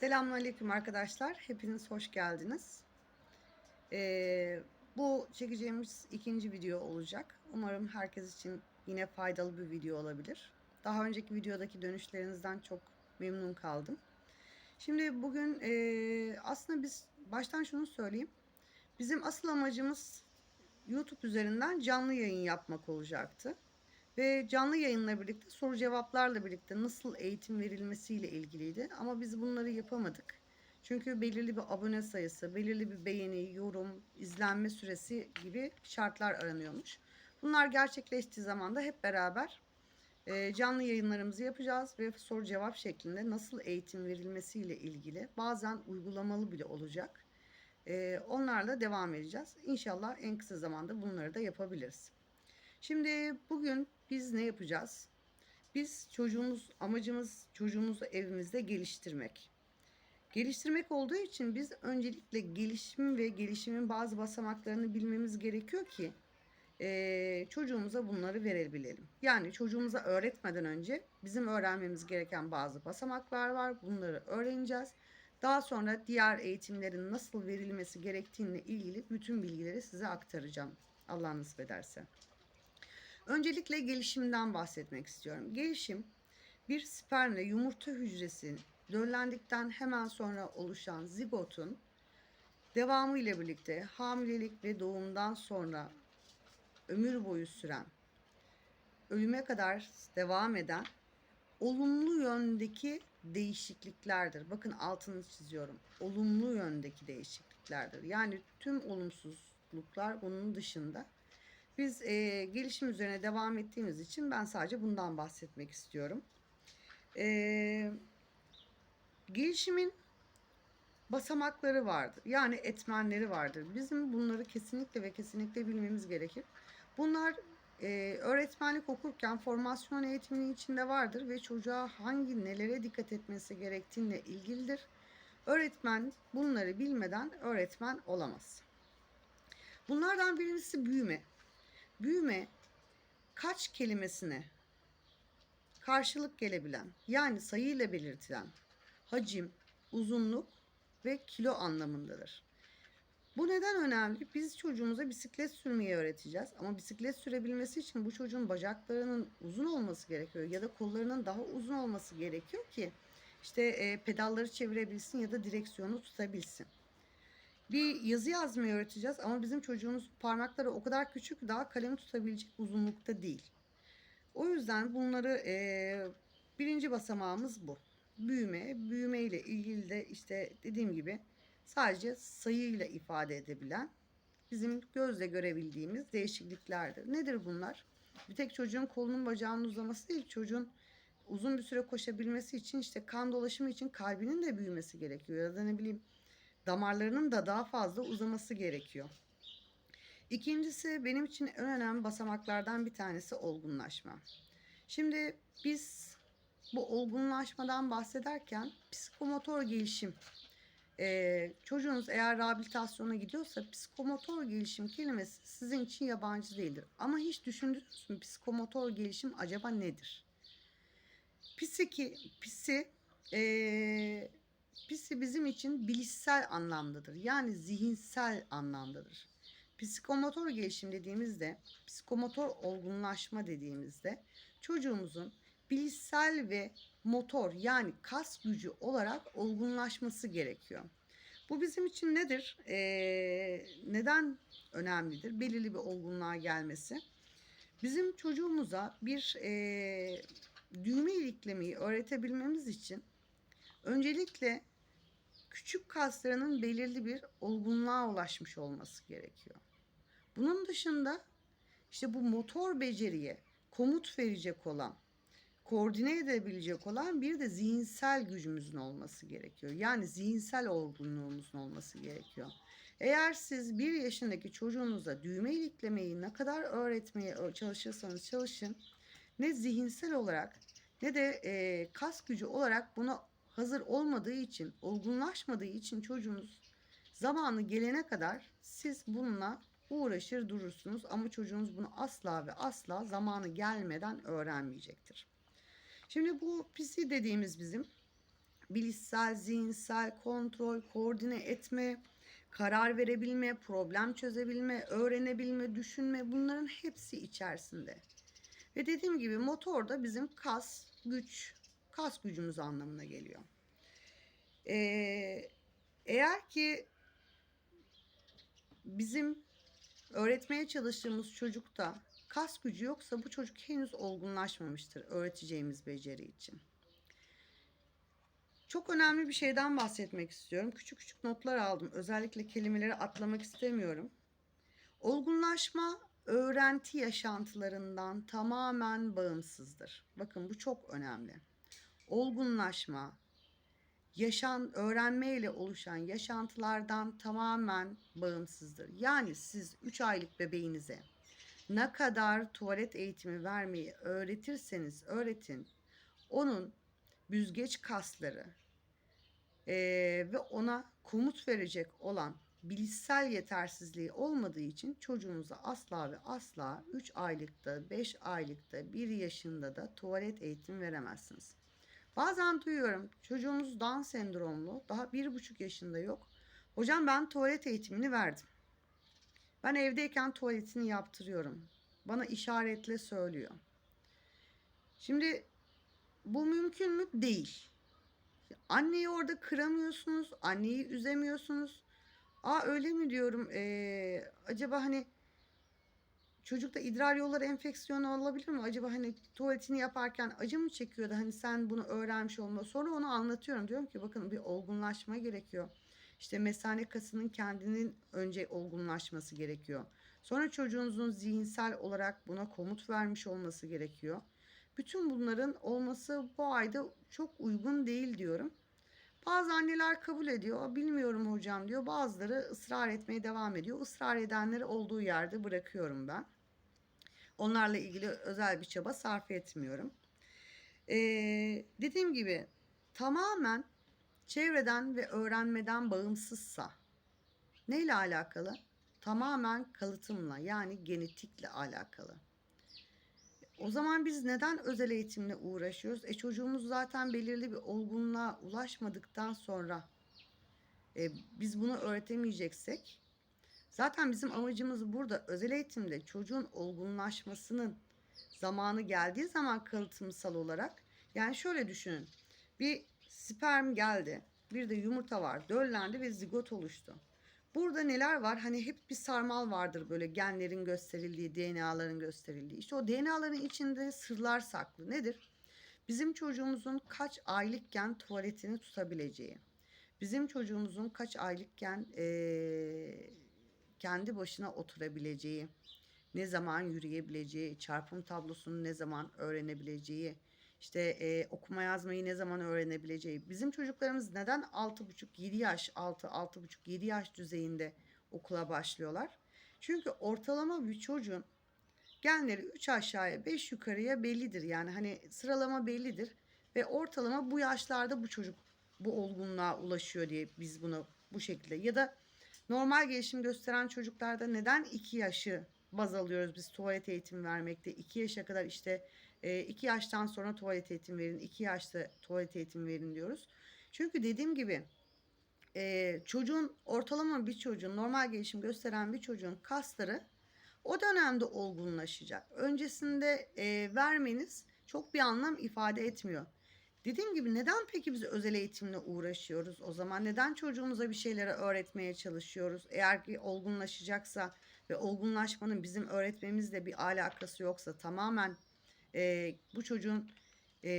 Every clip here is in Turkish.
Selamünaleyküm arkadaşlar. Hepiniz hoş geldiniz. Ee, bu çekeceğimiz ikinci video olacak. Umarım herkes için yine faydalı bir video olabilir. Daha önceki videodaki dönüşlerinizden çok memnun kaldım. Şimdi bugün e, aslında biz baştan şunu söyleyeyim. Bizim asıl amacımız YouTube üzerinden canlı yayın yapmak olacaktı. Ve canlı yayınla birlikte soru cevaplarla birlikte nasıl eğitim verilmesiyle ilgiliydi. Ama biz bunları yapamadık. Çünkü belirli bir abone sayısı, belirli bir beğeni, yorum, izlenme süresi gibi şartlar aranıyormuş. Bunlar gerçekleştiği zaman da hep beraber e, canlı yayınlarımızı yapacağız ve soru cevap şeklinde nasıl eğitim verilmesiyle ilgili bazen uygulamalı bile olacak. E, onlarla devam edeceğiz. İnşallah en kısa zamanda bunları da yapabiliriz. Şimdi bugün biz ne yapacağız? Biz çocuğumuz, amacımız çocuğumuzu evimizde geliştirmek. Geliştirmek olduğu için biz öncelikle gelişim ve gelişimin bazı basamaklarını bilmemiz gerekiyor ki eee, çocuğumuza bunları verebilelim. Yani çocuğumuza öğretmeden önce bizim öğrenmemiz gereken bazı basamaklar var. Bunları öğreneceğiz. Daha sonra diğer eğitimlerin nasıl verilmesi gerektiğine ilgili bütün bilgileri size aktaracağım. Allah nasip ederse. Öncelikle gelişimden bahsetmek istiyorum. Gelişim bir spermle yumurta hücresi döllendikten hemen sonra oluşan zigotun devamı ile birlikte hamilelik ve doğumdan sonra ömür boyu süren ölüme kadar devam eden olumlu yöndeki değişikliklerdir. Bakın altını çiziyorum. Olumlu yöndeki değişikliklerdir. Yani tüm olumsuzluklar bunun dışında. Biz e, gelişim üzerine devam ettiğimiz için ben sadece bundan bahsetmek istiyorum. E, gelişimin basamakları vardır. Yani etmenleri vardır. Bizim bunları kesinlikle ve kesinlikle bilmemiz gerekir. Bunlar e, öğretmenlik okurken formasyon eğitiminin içinde vardır ve çocuğa hangi nelere dikkat etmesi gerektiğine ilgilidir. Öğretmen bunları bilmeden öğretmen olamaz. Bunlardan birincisi büyüme. Büyüme kaç kelimesine karşılık gelebilen yani sayıyla belirtilen hacim, uzunluk ve kilo anlamındadır. Bu neden önemli? Biz çocuğumuza bisiklet sürmeyi öğreteceğiz. Ama bisiklet sürebilmesi için bu çocuğun bacaklarının uzun olması gerekiyor ya da kollarının daha uzun olması gerekiyor ki işte e, pedalları çevirebilsin ya da direksiyonu tutabilsin. Bir yazı yazmayı öğreteceğiz ama bizim çocuğumuz parmakları o kadar küçük daha kalemi tutabilecek uzunlukta değil. O yüzden bunları e, birinci basamağımız bu. Büyüme, büyüme ile ilgili de işte dediğim gibi sadece sayıyla ifade edebilen bizim gözle görebildiğimiz değişikliklerdir. Nedir bunlar? Bir tek çocuğun kolunun bacağının uzaması değil, çocuğun uzun bir süre koşabilmesi için işte kan dolaşımı için kalbinin de büyümesi gerekiyor. Ya da ne bileyim damarlarının da daha fazla uzaması gerekiyor. İkincisi benim için en önemli basamaklardan bir tanesi olgunlaşma. Şimdi biz bu olgunlaşmadan bahsederken psikomotor gelişim ee, çocuğunuz eğer rehabilitasyona gidiyorsa psikomotor gelişim kelimesi sizin için yabancı değildir. Ama hiç düşündünüz mü psikomotor gelişim acaba nedir? Psiki, psi, ee, psi bizim için bilişsel anlamdadır. Yani zihinsel anlamdadır. Psikomotor gelişim dediğimizde, psikomotor olgunlaşma dediğimizde çocuğumuzun bilişsel ve motor yani kas gücü olarak olgunlaşması gerekiyor. Bu bizim için nedir? Ee, neden önemlidir? Belirli bir olgunluğa gelmesi. Bizim çocuğumuza bir e, düğme iliklemeyi öğretebilmemiz için öncelikle küçük kaslarının belirli bir olgunluğa ulaşmış olması gerekiyor. Bunun dışında işte bu motor beceriye komut verecek olan koordine edebilecek olan bir de zihinsel gücümüzün olması gerekiyor. Yani zihinsel olgunluğumuzun olması gerekiyor. Eğer siz bir yaşındaki çocuğunuza düğme iliklemeyi ne kadar öğretmeye çalışırsanız çalışın ne zihinsel olarak ne de e, kas gücü olarak buna hazır olmadığı için, olgunlaşmadığı için çocuğunuz zamanı gelene kadar siz bununla uğraşır durursunuz ama çocuğunuz bunu asla ve asla zamanı gelmeden öğrenmeyecektir. Şimdi bu PC dediğimiz bizim bilişsel, zihinsel kontrol, koordine etme, karar verebilme, problem çözebilme, öğrenebilme, düşünme bunların hepsi içerisinde. Ve dediğim gibi motor da bizim kas, güç, kas gücümüz anlamına geliyor. Ee, eğer ki bizim öğretmeye çalıştığımız çocukta kas gücü yoksa bu çocuk henüz olgunlaşmamıştır öğreteceğimiz beceri için. Çok önemli bir şeyden bahsetmek istiyorum. Küçük küçük notlar aldım. Özellikle kelimeleri atlamak istemiyorum. Olgunlaşma öğrenti yaşantılarından tamamen bağımsızdır. Bakın bu çok önemli. Olgunlaşma yaşan öğrenmeyle oluşan yaşantılardan tamamen bağımsızdır. Yani siz 3 aylık bebeğinize ne kadar tuvalet eğitimi vermeyi öğretirseniz öğretin onun büzgeç kasları eee, ve ona komut verecek olan bilişsel yetersizliği olmadığı için çocuğunuza asla ve asla 3 aylıkta, 5 aylıkta, 1 yaşında da tuvalet eğitim veremezsiniz. Bazen duyuyorum çocuğumuz Down sendromlu, daha bir buçuk yaşında yok. Hocam ben tuvalet eğitimini verdim. Ben evdeyken tuvaletini yaptırıyorum. Bana işaretle söylüyor. Şimdi bu mümkün mü? Değil. Anneyi orada kıramıyorsunuz, anneyi üzemiyorsunuz. Aa öyle mi diyorum? Ee, acaba hani çocukta idrar yolları enfeksiyonu olabilir mi? Acaba hani tuvaletini yaparken acı mı çekiyordu? Hani sen bunu öğrenmiş olma. Sonra onu anlatıyorum. Diyorum ki bakın bir olgunlaşma gerekiyor. İşte mesane kasının kendinin önce olgunlaşması gerekiyor. Sonra çocuğunuzun zihinsel olarak buna komut vermiş olması gerekiyor. Bütün bunların olması bu ayda çok uygun değil diyorum. Bazı anneler kabul ediyor. Bilmiyorum hocam diyor. Bazıları ısrar etmeye devam ediyor. Israr edenleri olduğu yerde bırakıyorum ben. Onlarla ilgili özel bir çaba sarf etmiyorum. Ee, dediğim gibi tamamen çevreden ve öğrenmeden bağımsızsa neyle alakalı? Tamamen kalıtımla yani genetikle alakalı. O zaman biz neden özel eğitimle uğraşıyoruz? E çocuğumuz zaten belirli bir olgunluğa ulaşmadıktan sonra e, biz bunu öğretemeyeceksek zaten bizim amacımız burada özel eğitimde çocuğun olgunlaşmasının zamanı geldiği zaman kalıtımsal olarak yani şöyle düşünün. Bir sperm geldi. Bir de yumurta var. Döllendi ve zigot oluştu. Burada neler var? Hani hep bir sarmal vardır böyle genlerin gösterildiği, DNA'ların gösterildiği. İşte o DNA'ların içinde sırlar saklı. Nedir? Bizim çocuğumuzun kaç aylıkken tuvaletini tutabileceği. Bizim çocuğumuzun kaç aylıkken ee, kendi başına oturabileceği. Ne zaman yürüyebileceği, çarpım tablosunu ne zaman öğrenebileceği işte e, okuma yazmayı ne zaman öğrenebileceği. Bizim çocuklarımız neden 6,5-7 yaş, 6-6,5-7 yaş düzeyinde okula başlıyorlar? Çünkü ortalama bir çocuğun genleri 3 aşağıya 5 yukarıya bellidir. Yani hani sıralama bellidir ve ortalama bu yaşlarda bu çocuk bu olgunluğa ulaşıyor diye biz bunu bu şekilde ya da normal gelişim gösteren çocuklarda neden 2 yaşı baz alıyoruz biz tuvalet eğitimi vermekte 2 yaşa kadar işte 2 yaştan sonra tuvalet eğitim verin, 2 yaşta tuvalet eğitim verin diyoruz. Çünkü dediğim gibi e, çocuğun ortalama bir çocuğun normal gelişim gösteren bir çocuğun kasları o dönemde olgunlaşacak. Öncesinde e, vermeniz çok bir anlam ifade etmiyor. Dediğim gibi neden peki biz özel eğitimle uğraşıyoruz o zaman? Neden çocuğumuza bir şeyleri öğretmeye çalışıyoruz? Eğer ki olgunlaşacaksa ve olgunlaşmanın bizim öğretmemizle bir alakası yoksa tamamen e, bu çocuğun e,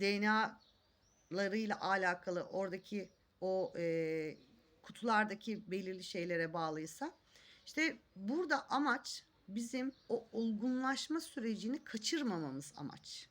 DNA'larıyla alakalı oradaki o e, kutulardaki belirli şeylere bağlıysa işte burada amaç bizim o olgunlaşma sürecini kaçırmamamız amaç.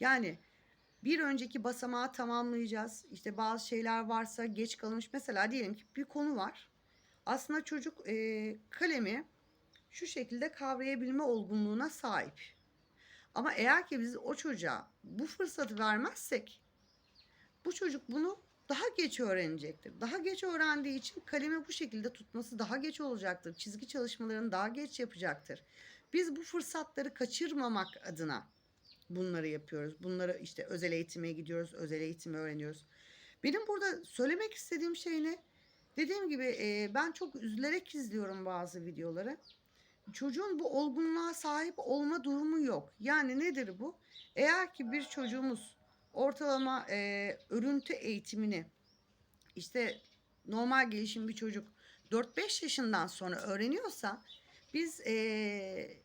Yani bir önceki basamağı tamamlayacağız. İşte bazı şeyler varsa geç kalmış. Mesela diyelim ki bir konu var. Aslında çocuk e, kalemi şu şekilde kavrayabilme olgunluğuna sahip. Ama eğer ki biz o çocuğa bu fırsatı vermezsek bu çocuk bunu daha geç öğrenecektir. Daha geç öğrendiği için kalemi bu şekilde tutması daha geç olacaktır. Çizgi çalışmalarını daha geç yapacaktır. Biz bu fırsatları kaçırmamak adına bunları yapıyoruz. Bunları işte özel eğitime gidiyoruz, özel eğitimi öğreniyoruz. Benim burada söylemek istediğim şey ne? Dediğim gibi e, ben çok üzülerek izliyorum bazı videoları. Çocuğun bu olgunluğa sahip olma durumu yok. Yani nedir bu? Eğer ki bir çocuğumuz ortalama e, örüntü eğitimini işte normal gelişim bir çocuk 4-5 yaşından sonra öğreniyorsa biz e,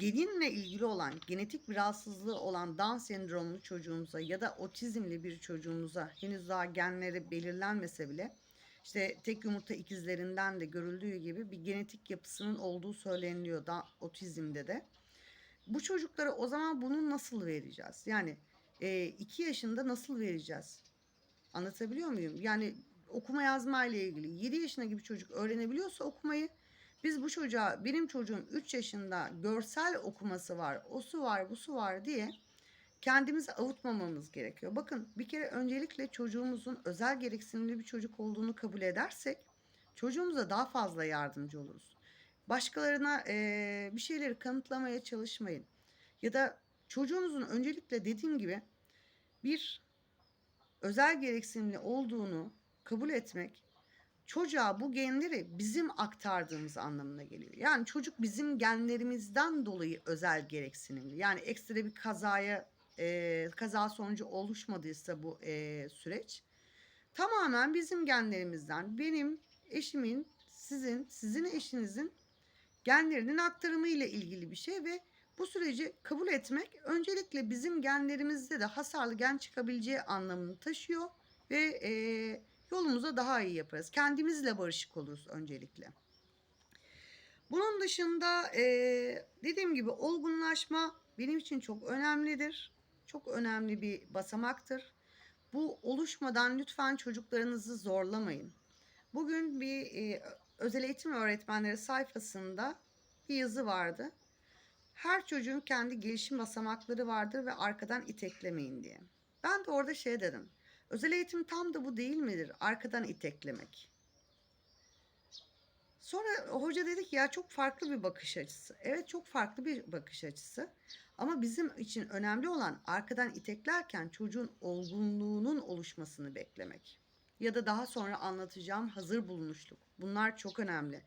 geninle ilgili olan genetik bir rahatsızlığı olan Down sendromlu çocuğumuza ya da otizmli bir çocuğumuza henüz daha genleri belirlenmese bile işte tek yumurta ikizlerinden de görüldüğü gibi bir genetik yapısının olduğu söyleniliyor da otizmde de. Bu çocuklara o zaman bunu nasıl vereceğiz? Yani 2 yaşında nasıl vereceğiz? Anlatabiliyor muyum? Yani okuma yazma ile ilgili 7 yaşında gibi çocuk öğrenebiliyorsa okumayı biz bu çocuğa benim çocuğum 3 yaşında görsel okuması var, o su var, bu su var diye kendimizi avutmamamız gerekiyor. Bakın bir kere öncelikle çocuğumuzun özel gereksinimli bir çocuk olduğunu kabul edersek çocuğumuza daha fazla yardımcı oluruz. Başkalarına e, bir şeyleri kanıtlamaya çalışmayın. Ya da çocuğunuzun öncelikle dediğim gibi bir özel gereksinimli olduğunu kabul etmek çocuğa bu genleri bizim aktardığımız anlamına geliyor. Yani çocuk bizim genlerimizden dolayı özel gereksinimli. Yani ekstra bir kazaya e, kaza sonucu oluşmadıysa bu e, süreç tamamen bizim genlerimizden benim eşimin sizin sizin eşinizin genlerinin aktarımı ile ilgili bir şey ve bu süreci kabul etmek öncelikle bizim genlerimizde de hasarlı gen çıkabileceği anlamını taşıyor ve e, yolumuza daha iyi yaparız. Kendimizle barışık oluruz öncelikle. Bunun dışında e, dediğim gibi olgunlaşma benim için çok önemlidir. Çok önemli bir basamaktır. Bu oluşmadan lütfen çocuklarınızı zorlamayın. Bugün bir e, özel eğitim öğretmenleri sayfasında bir yazı vardı. Her çocuğun kendi gelişim basamakları vardır ve arkadan iteklemeyin diye. Ben de orada şey dedim. Özel eğitim tam da bu değil midir? Arkadan iteklemek. Sonra hoca dedi ki ya çok farklı bir bakış açısı. Evet çok farklı bir bakış açısı. Ama bizim için önemli olan arkadan iteklerken çocuğun olgunluğunun oluşmasını beklemek. Ya da daha sonra anlatacağım hazır bulunuşluk. Bunlar çok önemli.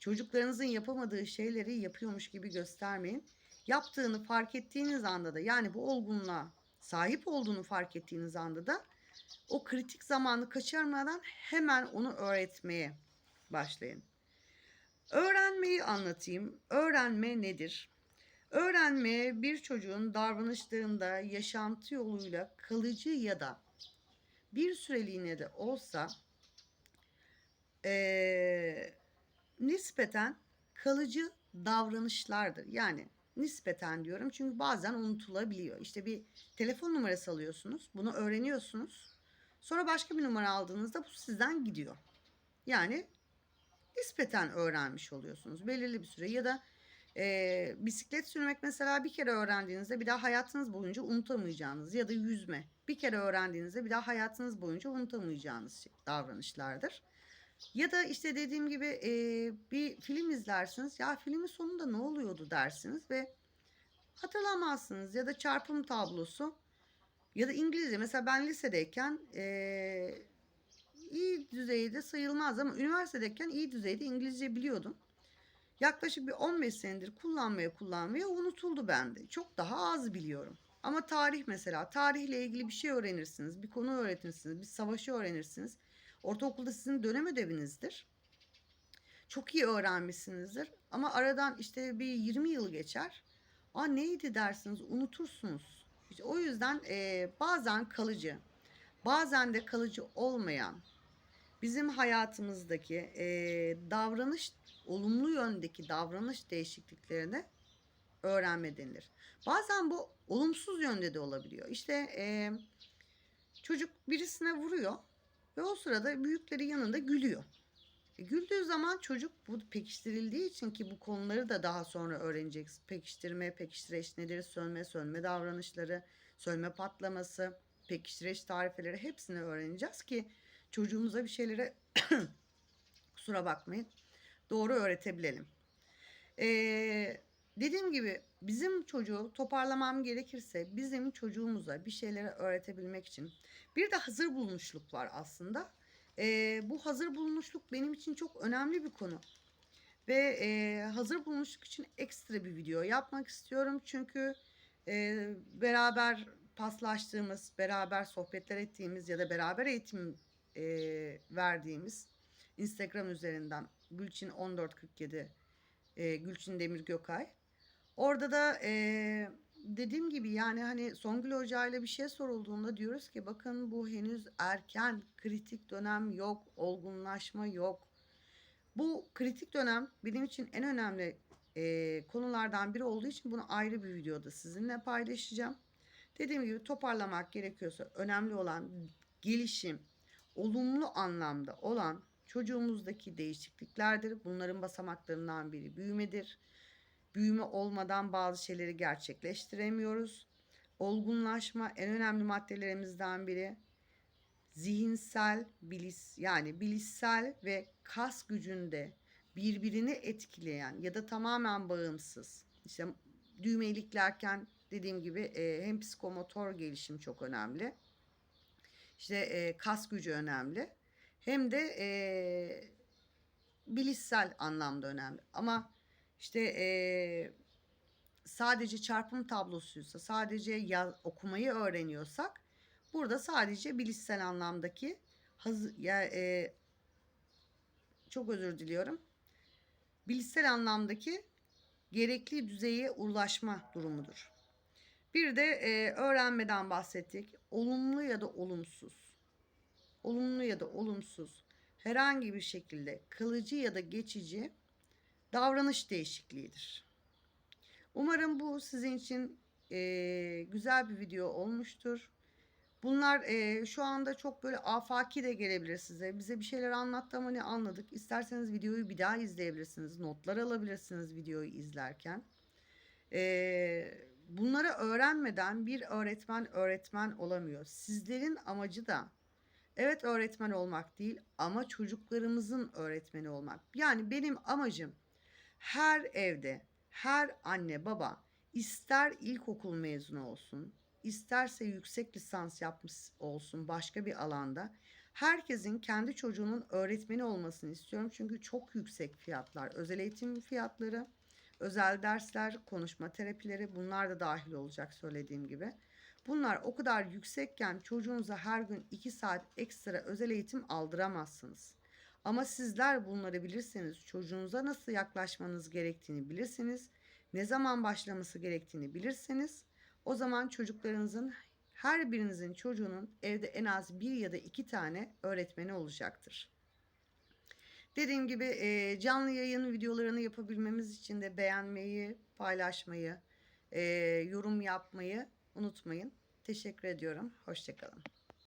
Çocuklarınızın yapamadığı şeyleri yapıyormuş gibi göstermeyin. Yaptığını fark ettiğiniz anda da yani bu olgunluğa sahip olduğunu fark ettiğiniz anda da o kritik zamanı kaçırmadan hemen onu öğretmeye başlayın. Öğrenmeyi anlatayım. Öğrenme nedir? Öğrenme bir çocuğun davranışlarında yaşantı yoluyla kalıcı ya da bir süreliğine de olsa ee, nispeten kalıcı davranışlardır. Yani nispeten diyorum çünkü bazen unutulabiliyor. İşte bir telefon numarası alıyorsunuz, bunu öğreniyorsunuz. Sonra başka bir numara aldığınızda bu sizden gidiyor. Yani nispeten öğrenmiş oluyorsunuz belirli bir süre ya da e, bisiklet sürmek mesela bir kere öğrendiğinizde bir daha hayatınız boyunca unutamayacağınız ya da yüzme bir kere öğrendiğinizde bir daha hayatınız boyunca unutamayacağınız şey, davranışlardır. Ya da işte dediğim gibi e, bir film izlersiniz ya filmin sonunda ne oluyordu dersiniz ve hatırlamazsınız ya da çarpım tablosu ya da İngilizce mesela ben lisedeyken e, iyi düzeyde sayılmaz ama üniversitedeyken iyi düzeyde İngilizce biliyordum. Yaklaşık bir 15 senedir kullanmaya kullanmaya unutuldu bende. Çok daha az biliyorum. Ama tarih mesela, tarihle ilgili bir şey öğrenirsiniz, bir konu öğretirsiniz, bir savaşı öğrenirsiniz. Ortaokulda sizin dönem ödevinizdir. Çok iyi öğrenmişsinizdir. Ama aradan işte bir 20 yıl geçer. Aa neydi dersiniz, unutursunuz. İşte o yüzden e, bazen kalıcı, bazen de kalıcı olmayan bizim hayatımızdaki e, davranış olumlu yöndeki davranış değişikliklerini öğrenme denilir. Bazen bu olumsuz yönde de olabiliyor. İşte e, çocuk birisine vuruyor ve o sırada büyükleri yanında gülüyor. Güldüğü zaman çocuk bu pekiştirildiği için ki bu konuları da daha sonra öğreneceksin. Pekiştirme, pekiştireç nedir, sönme, sönme davranışları, sönme patlaması, pekiştireç tarifeleri hepsini öğreneceğiz ki çocuğumuza bir şeylere kusura bakmayın doğru öğretebilelim. Ee, dediğim gibi bizim çocuğu toparlamam gerekirse bizim çocuğumuza bir şeyleri öğretebilmek için bir de hazır bulunuşluk var aslında. Ee, bu hazır bulunuşluk benim için çok önemli bir konu. Ve e, hazır bulunuşluk için ekstra bir video yapmak istiyorum. Çünkü e, beraber paslaştığımız, beraber sohbetler ettiğimiz ya da beraber eğitim e, verdiğimiz Instagram üzerinden Gülçin 1447 e, Gülçin Demir Gökay. Orada da e, dediğim gibi yani hani Songül Hoca ile bir şey sorulduğunda diyoruz ki bakın bu henüz erken kritik dönem yok, olgunlaşma yok. Bu kritik dönem benim için en önemli e, konulardan biri olduğu için bunu ayrı bir videoda sizinle paylaşacağım. Dediğim gibi toparlamak gerekiyorsa önemli olan gelişim, olumlu anlamda olan çocuğumuzdaki değişikliklerdir. Bunların basamaklarından biri büyümedir. Büyüme olmadan bazı şeyleri gerçekleştiremiyoruz. Olgunlaşma en önemli maddelerimizden biri. Zihinsel, bilis yani bilişsel ve kas gücünde birbirini etkileyen ya da tamamen bağımsız. İşte düğme iliklerken dediğim gibi e, hem psikomotor gelişim çok önemli. İşte e, kas gücü önemli. Hem de e, bilişsel anlamda önemli. Ama işte e, sadece çarpım tablosuysa, sadece ya, okumayı öğreniyorsak burada sadece bilişsel anlamdaki haz, ya, e, çok özür diliyorum. Bilişsel anlamdaki gerekli düzeye ulaşma durumudur. Bir de e, öğrenmeden bahsettik. Olumlu ya da olumsuz. Olumlu ya da olumsuz herhangi bir şekilde kalıcı ya da geçici davranış değişikliğidir. Umarım bu sizin için e, güzel bir video olmuştur. Bunlar e, şu anda çok böyle afaki de gelebilir size. Bize bir şeyler anlattı ama ne anladık. İsterseniz videoyu bir daha izleyebilirsiniz. Notlar alabilirsiniz videoyu izlerken. E, bunları öğrenmeden bir öğretmen öğretmen olamıyor. Sizlerin amacı da evet öğretmen olmak değil ama çocuklarımızın öğretmeni olmak. Yani benim amacım her evde her anne baba ister ilkokul mezunu olsun, isterse yüksek lisans yapmış olsun başka bir alanda herkesin kendi çocuğunun öğretmeni olmasını istiyorum. Çünkü çok yüksek fiyatlar, özel eğitim fiyatları, özel dersler, konuşma terapileri bunlar da dahil olacak söylediğim gibi. Bunlar o kadar yüksekken çocuğunuza her gün 2 saat ekstra özel eğitim aldıramazsınız. Ama sizler bunları bilirseniz, çocuğunuza nasıl yaklaşmanız gerektiğini bilirsiniz, ne zaman başlaması gerektiğini bilirseniz, o zaman çocuklarınızın her birinizin çocuğunun evde en az bir ya da iki tane öğretmeni olacaktır. Dediğim gibi e, canlı yayın videolarını yapabilmemiz için de beğenmeyi, paylaşmayı, e, yorum yapmayı unutmayın. Teşekkür ediyorum. Hoşçakalın.